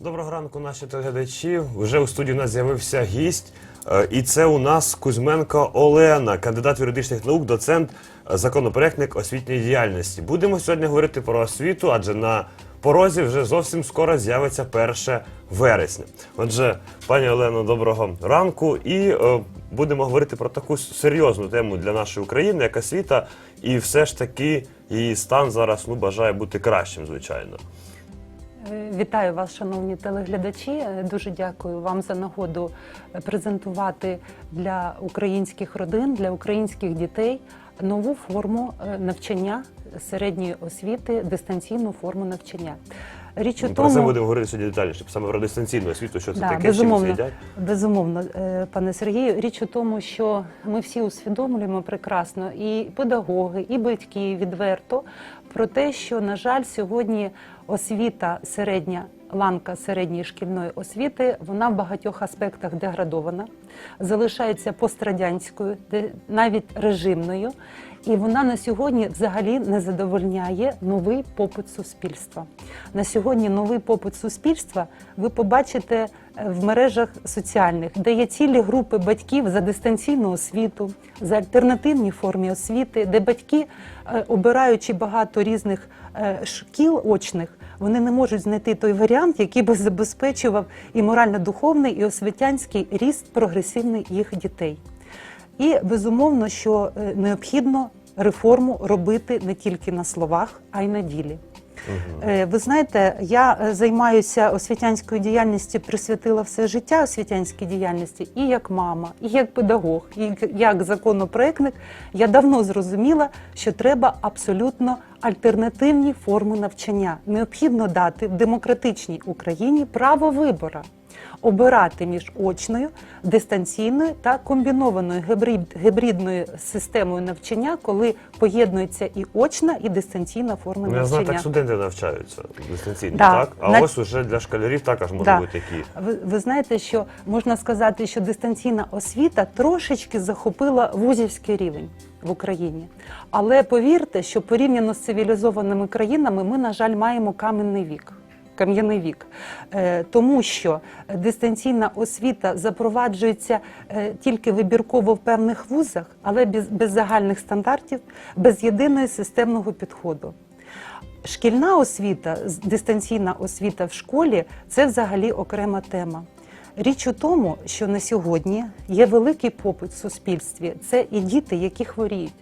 Доброго ранку, наші телеглядачі. Вже у студії у нас з'явився гість, е, і це у нас Кузьменко Олена, кандидат юридичних наук, доцент, е, законопроектник освітньої діяльності. Будемо сьогодні говорити про освіту, адже на порозі вже зовсім скоро з'явиться 1 вересня. Отже, пані Олено, доброго ранку. І е, будемо говорити про таку серйозну тему для нашої України, як освіта, і все ж таки її стан зараз ну, бажає бути кращим, звичайно. Е, Вітаю вас, шановні телеглядачі. Е, Дуже дякую вам за нагоду е, презентувати для українських родин, для українських дітей нову форму навчання середньої освіти, дистанційну форму навчання. Річ у Про це тому, будемо говорити сьогодні детальніше, саме про дистанційну освіту, що це Да, таке, з чим це безумовно, їдять. безумовно, пане Сергію. Річ у тому, що ми всі усвідомлюємо прекрасно, і педагоги, і батьки відверто про те, що на жаль, сьогодні освіта середня. Ланка середньої шкільної освіти вона в багатьох аспектах деградована, залишається пострадянською, навіть режимною, і вона на сьогодні взагалі не задовольняє новий попит суспільства. На сьогодні новий попит суспільства ви побачите е, в мережах соціальних, де є цілі групи батьків за дистанційну освіту, за альтернативні форми освіти, де батьки, е, обираючи багато різних е, шкіл очних, вони не можуть знайти той варіант, який би забезпечував і морально-духовний, і освітянський ріст прогресивний їх дітей. І безумовно, що е, необхідно реформу робити не тільки на словах, а й на ділі. Е, Ви знаєте, я е, займаюся освітянською діяльністю, присвятила все життя освітянській діяльності, і як мама, і як педагог, і як- законопроектник. Я давно зрозуміла, що треба абсолютно альтернативні форми навчання. Необхідно дати в демократичній Україні право вибору. Обирати між очною, дистанційною та комбінованою гибрид, гибридною системою навчання, коли поєднується і очна, і дистанційна форма Ну, я знаю, так студенти навчаються дистанційно, Да. так? А На- ось уже для школярів також може Да. бути такі. Ви, ви знаєте, що можна сказати, що дистанційна освіта трошечки захопила вузівський рівень в Україні. Але повірте, що порівняно з цивілізованими країнами, ми, на жаль, маємо каменний вік. Кам'яний вік, Е, тому що дистанційна освіта запроваджується е, тільки вибірково в певних вузах, але без, без загальних стандартів, без єдиного системного підходу. Шкільна освіта, дистанційна освіта в школі це взагалі окрема тема. Річ у тому, що на сьогодні є великий попит в суспільстві. Це і діти, які хворіють.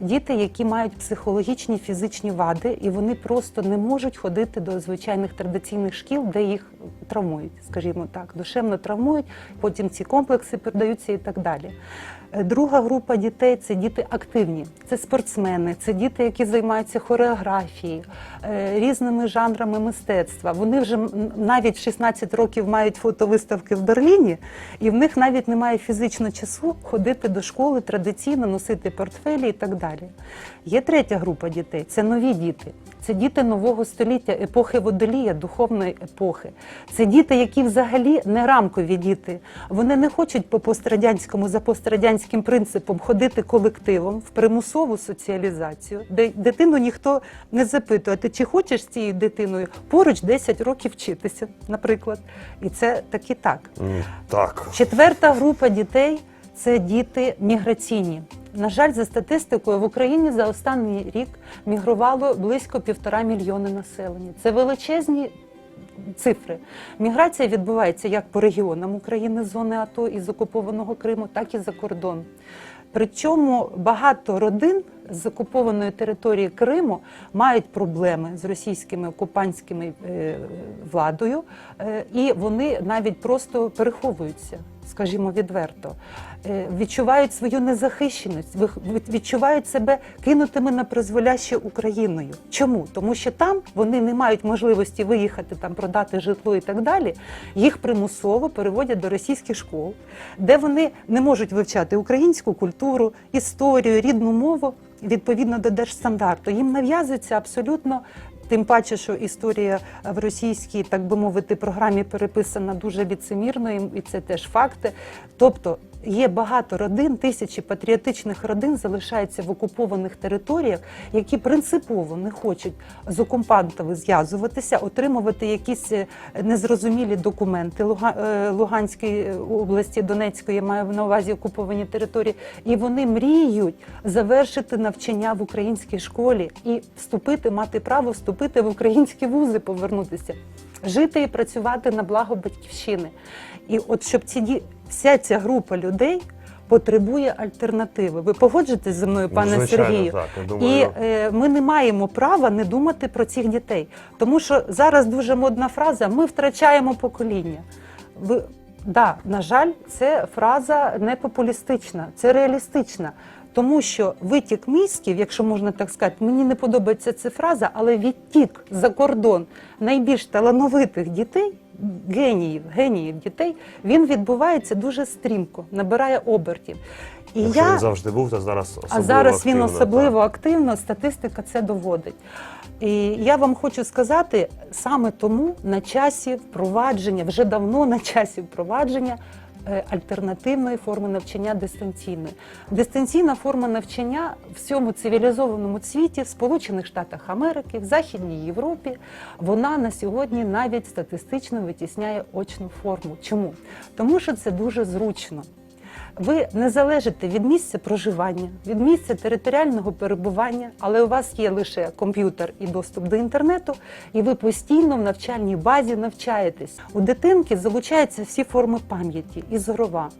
Діти, які мають психологічні фізичні вади, і вони просто не можуть ходити до звичайних традиційних шкіл, де їх травмують, скажімо так, душевно травмують, потім ці комплекси передаються і так далі. Е, Друга група дітей це діти активні, це спортсмени, це діти, які займаються хореографією, е, різними жанрами мистецтва. Вони вже навіть 16 років мають фотовиставки в Берліні, і в них навіть немає фізично часу ходити до школи традиційно, носити портфелі і так далі. Є третя група дітей це нові діти. Це діти нового століття, епохи водолія, духовної епохи. Це діти, які взагалі не рамкові діти. Вони не хочуть по пострадянському за пострадянським принципом ходити колективом в примусову соціалізацію, де дитину ніхто не запитує, ти чи хочеш з цією дитиною поруч 10 років вчитися, наприклад. І це так і так. Так. Четверта група дітей це діти міграційні. На жаль, за статистикою в Україні за останній рік мігрувало близько півтора мільйони населення. Це величезні цифри. Міграція відбувається як по регіонам України, зони АТО із окупованого Криму, так і за кордон. Причому багато родин з окупованої території Криму мають проблеми з російськими окупантськими е, владою, е, і вони навіть просто переховуються, скажімо відверто, Е, відчувають свою незахищеність, відчувають себе кинутими на призволяще Україною. Чому? Тому що там вони не мають можливості виїхати там, продати житло і так далі. Їх примусово переводять до російських школ, де вони не можуть вивчати українську культуру, історію, рідну мову відповідно до держстандарту. Їм нав'язується абсолютно. Тим паче, що історія в російській, так би мовити, програмі переписана дуже ліцемірно, і це теж факти. Тобто є багато родин, тисячі патріотичних родин залишаються в окупованих територіях, які принципово не хочуть з окупантами зв'язуватися, отримувати якісь е, незрозумілі документи е, Луганської області, Донецької, маю на увазі окуповані території, і вони мріють завершити навчання в українській школі і вступити, мати право вступити в українські вузи, повернутися, жити і працювати на благо батьківщини. І от щоб ці вся ця група людей потребує альтернативи. Ви погоджуєтесь зі мною, пане Звичайно, Сергію? так, я І е, ми не маємо права не думати про цих дітей, тому що зараз дуже модна фраза: ми втрачаємо покоління. Ви да, на жаль, це фраза не популістична, це реалістична. Тому що витік мізків, якщо можна так сказати, мені не подобається ця фраза, але відтік за кордон найбільш талановитих дітей, геніїв, геніїв дітей, він відбувається дуже стрімко, набирає обертів. І Якщо він завжди був, то зараз особливо а зараз він особливо так. активно, статистика це доводить. І я вам хочу сказати, саме тому на часі впровадження, вже давно на часі впровадження альтернативної форми навчання дистанційної. Дистанційна форма навчання в всьому цивілізованому світі, в Сполучених Штатах Америки, в Західній Європі, вона на сьогодні навіть статистично витісняє очну форму. Чому? Тому що це дуже зручно. Ви не залежите від місця проживання, від місця територіального перебування, але у вас є лише комп'ютер і доступ до інтернету, і ви постійно в навчальній базі навчаєтесь. У дитинки залучаються всі форми пам'яті: і зорова,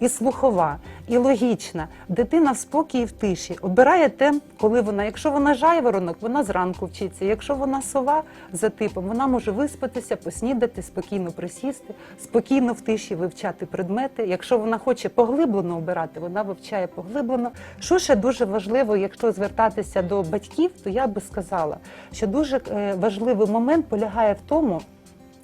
і слухова, і логічна. Дитина в спокій і в тиші обирає те, коли вона, якщо вона жайворонок, вона зранку вчиться. Якщо вона сова за типом, вона може виспатися, поснідати, спокійно присісти, спокійно в тиші вивчати предмети. Якщо вона хоче поглиблено обирати, вона вивчає поглиблено. Що ще дуже важливо, якщо звертатися до батьків, то я би сказала, що дуже е, важливий момент полягає в тому,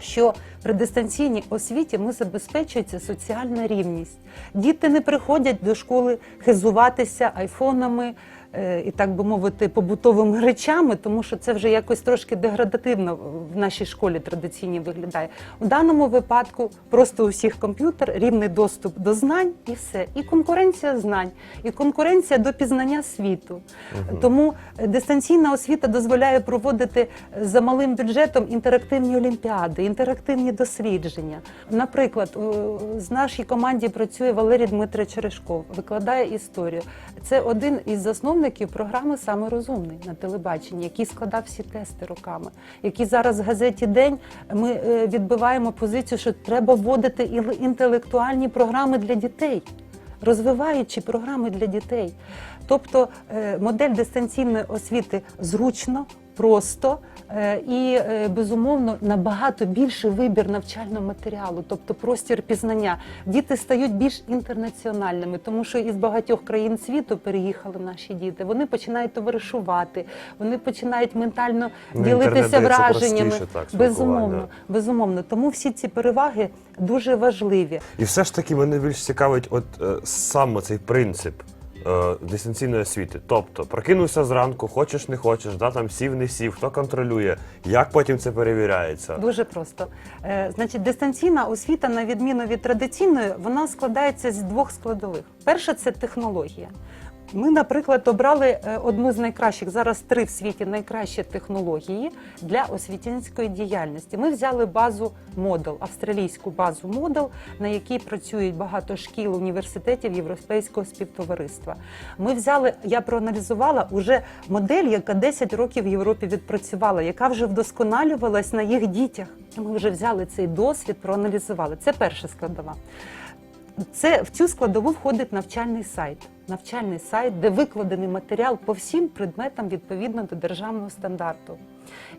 що при дистанційній освіті ми забезпечується соціальна рівність. Діти не приходять до школи хизуватися айфонами е, і, так би мовити, побутовими речами, тому що це вже якось трошки деградативно в нашій школі традиційній виглядає. У даному випадку просто у всіх комп'ютер, рівний доступ до знань і все. І конкуренція знань, і конкуренція до пізнання світу. Тому е, дистанційна освіта дозволяє проводити за малим бюджетом інтерактивні олімпіади, інтерактивні дослідження. Наприклад, з нашій команді працює Валерій Дмитрич Черешков, викладає історію. Це один із засновників програми Саме розумний на телебаченні, який складав всі тести роками. Який зараз в газеті День ми е, відбиваємо позицію, що треба вводити інтелектуальні програми для дітей розвиваючи програми для дітей. Тобто е, модель дистанційної освіти зручно, просто е, і е, безумовно набагато більший вибір навчального матеріалу, тобто простір пізнання. Діти стають більш інтернаціональними, тому що із багатьох країн світу переїхали наші діти. Вони починають товаришувати, вони починають ментально Ну, ділитися враженнями. простіше, так, безумовно, безумовно. Тому всі ці переваги дуже важливі. І все ж таки мене більш цікавить, от е, саме цей принцип е, дистанційної освіти. Тобто, прокинувся зранку, хочеш не хочеш, да, там сів, не сів, хто контролює, як потім це перевіряється. Дуже просто. Е, значить, дистанційна освіта, на відміну від традиційної, вона складається з двох складових. Перше це технологія. Ми, наприклад, обрали е, одну з найкращих зараз три в світі найкращі технології для освітянської діяльності. Ми взяли базу Модел, австралійську базу Модел, на якій працюють багато шкіл, університетів Європейського співтовариства. Ми взяли, я проаналізувала уже модель, яка 10 років в Європі відпрацювала, яка вже вдосконалювалась на їх дітях. Ми вже взяли цей досвід, проаналізували. Це перша складова. Це в цю складову входить навчальний сайт. Навчальний сайт, де викладений матеріал по всім предметам відповідно до державного стандарту.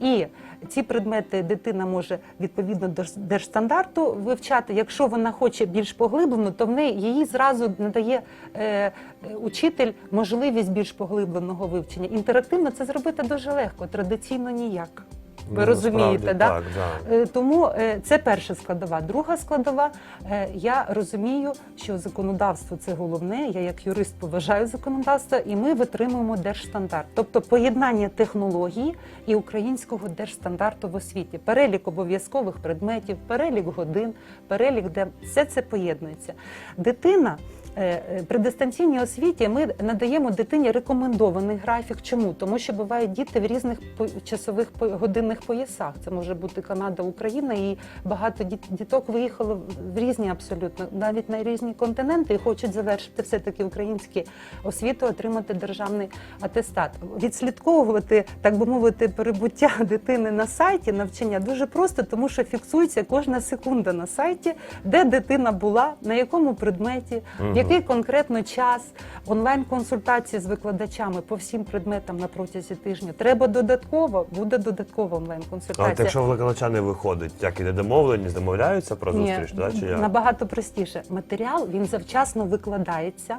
І ці предмети дитина може відповідно до держстандарту вивчати. Якщо вона хоче більш поглиблено, то в неї її зразу надає е, учитель можливість більш поглибленого вивчення. Інтерактивно це зробити дуже легко, традиційно ніяк. Ви Ну, розумієте, да? так, да. Е, Тому е, це перша складова. Друга складова, е, я розумію, що законодавство це головне. Я як юрист поважаю законодавство, і ми витримуємо держстандарт, тобто поєднання технології і українського держстандарту в освіті, перелік обов'язкових предметів, перелік годин, перелік, де все це поєднується. Дитина. Е, е, При дистанційній освіті ми надаємо дитині рекомендований графік. Чому? Тому що бувають діти в різних часових годинних поясах. Це може бути Канада, Україна, і багато діт- діток виїхало в різні абсолютно, навіть на різні континенти, і хочуть завершити все таки українську освіту, отримати державний атестат. Відслідковувати, так би мовити, перебуття дитини на сайті навчання дуже просто, тому що фіксується кожна секунда на сайті, де дитина була, на якому предметі, в який конкретно час, онлайн-консультації з викладачами по всім предметам на протязі тижня. Треба додатково, буде додаткова онлайн-консультація. якщо викладача не виходить, як іде домовлені, домовляються про зустріч, да, чи як? набагато простіше. Матеріал він завчасно викладається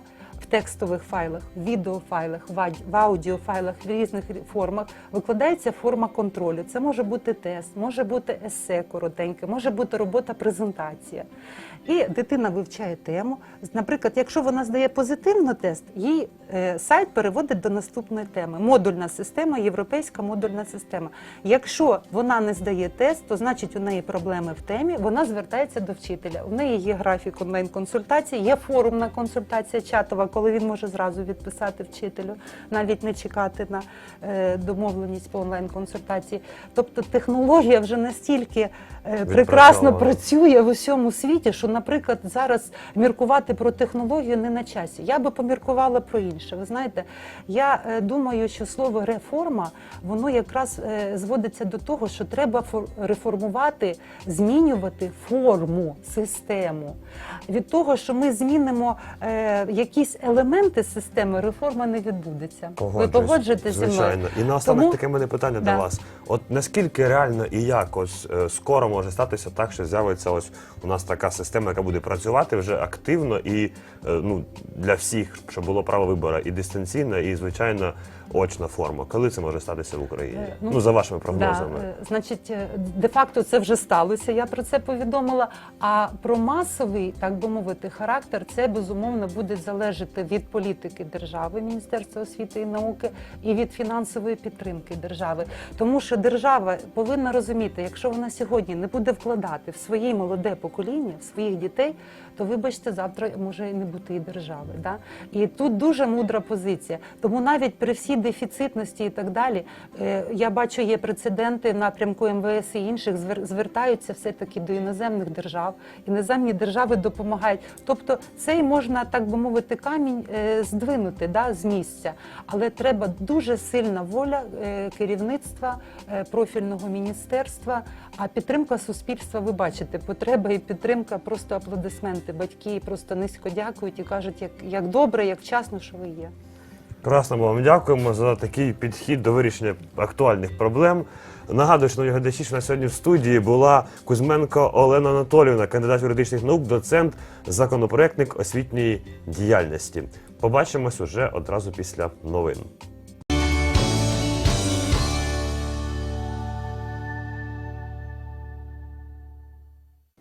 текстових файлах, відеофайлах, в аудіофайлах, в різних формах. Викладається форма контролю. Це може бути тест, може бути есе коротеньке, може бути робота презентація. І дитина вивчає тему. Наприклад, якщо вона здає позитивно тест, їй е, сайт переводить до наступної теми. Модульна система, європейська модульна система. Якщо вона не здає тест, то значить у неї проблеми в темі. Вона звертається до вчителя. У неї є графік онлайн-консультації, є форумна консультація чатова, коли він може зразу відписати вчителю, навіть не чекати на е, домовленість по онлайн-консультації. Тобто технологія вже настільки е, прекрасно працює в усьому світі, що, наприклад, зараз міркувати про технологію не на часі. Я би поміркувала про інше. Ви знаєте, я е, думаю, що слово реформа воно якраз зводиться до того, що треба фор- реформувати, змінювати форму, систему. Від того, що ми змінимо якісь елементи системи, реформа не відбудеться. Ви погоджуєтеся зі мною? звичайно. І наостанок Тому- таке мене питання Да. до вас. От наскільки реально і як ось е, скоро може статися так, що з'явиться ось у нас така система, яка буде працювати вже активно і е, ну для всіх, щоб було право вибору і дистанційно, і звичайно очна форма. Коли це може статися в Україні? Е, Ну, ну, за вашими прогнозами. Да, е, значить, е, де-факто це вже сталося. Я про це повідомила. А про масовий, так би мовити, характер це безумовно буде залежати від політики держави, Міністерства освіти і науки, і від фінансової підтримки держави. Тому що держава повинна розуміти, якщо вона сьогодні не буде вкладати в своє молоде покоління, в своїх дітей, то вибачте, завтра може і не бути і держави. Да? І тут дуже мудра позиція. Тому навіть при всій дефіцитності і так далі, е, я бачу, є прецеденти напрямку МВС і інших звер- звертаються все таки до іноземних держав. Іноземні держави допомагають. Тобто, цей можна так би мовити камінь е, здвинути да, з місця, але треба дуже сильна воля е, керівництва профільного міністерства. А підтримка суспільства, ви бачите, потреба і підтримка, просто аплодисменти. Батьки просто низько дякують і кажуть, як, як добре, як вчасно, що ви є. Красно ми вам дякуємо за такий підхід до вирішення актуальних проблем. Нагадую, що глядачі, що на сьогодні в студії була Кузьменко Олена Анатолівна, кандидат юридичних наук, доцент, законопроектник освітньої діяльності. Побачимось уже одразу після новин.